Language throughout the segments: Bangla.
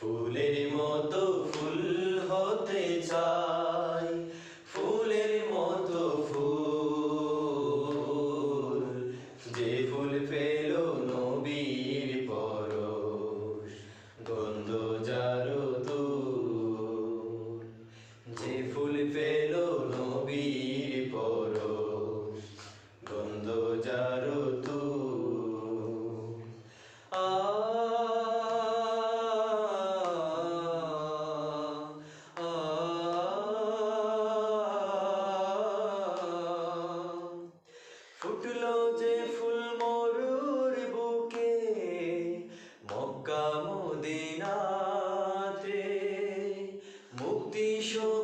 ফুলের মতো ফুল হতে চাই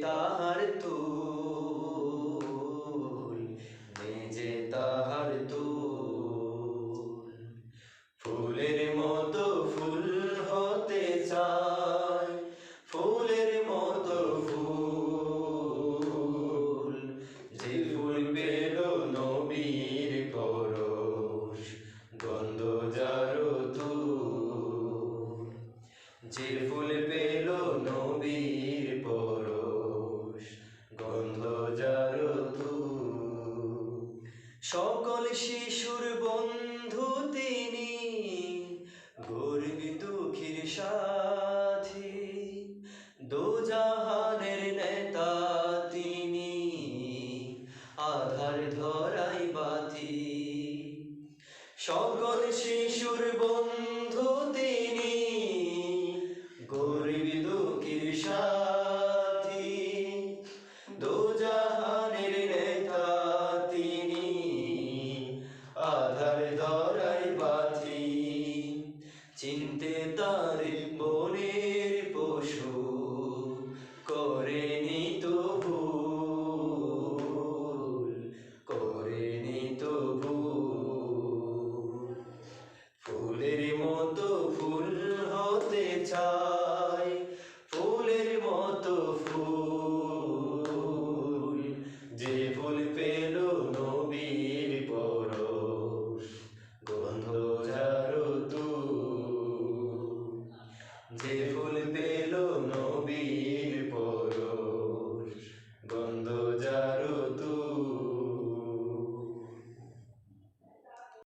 তাহার তুল নিজে তাহার তুল। ফুলের মতো ফুল হতে চায়, ফুলের মতো ফুল। যে ফুল পেল নবীর পরশ, গন্ধ যারো তুল। যে ফুল পেল সকল শিশুর বন্ধু তিনি গরিব দুঃখীর সাথী। দোজাহানের নেতা তিনি, আধার ধরাই বাতি। সকল শিশুর বন্ধু তিনি গরিব দুঃখীর সাথী। চিনতে তার বনের পশু করেনি তো ভুল করেনি তো ফুলের মতো ফুল হতে চা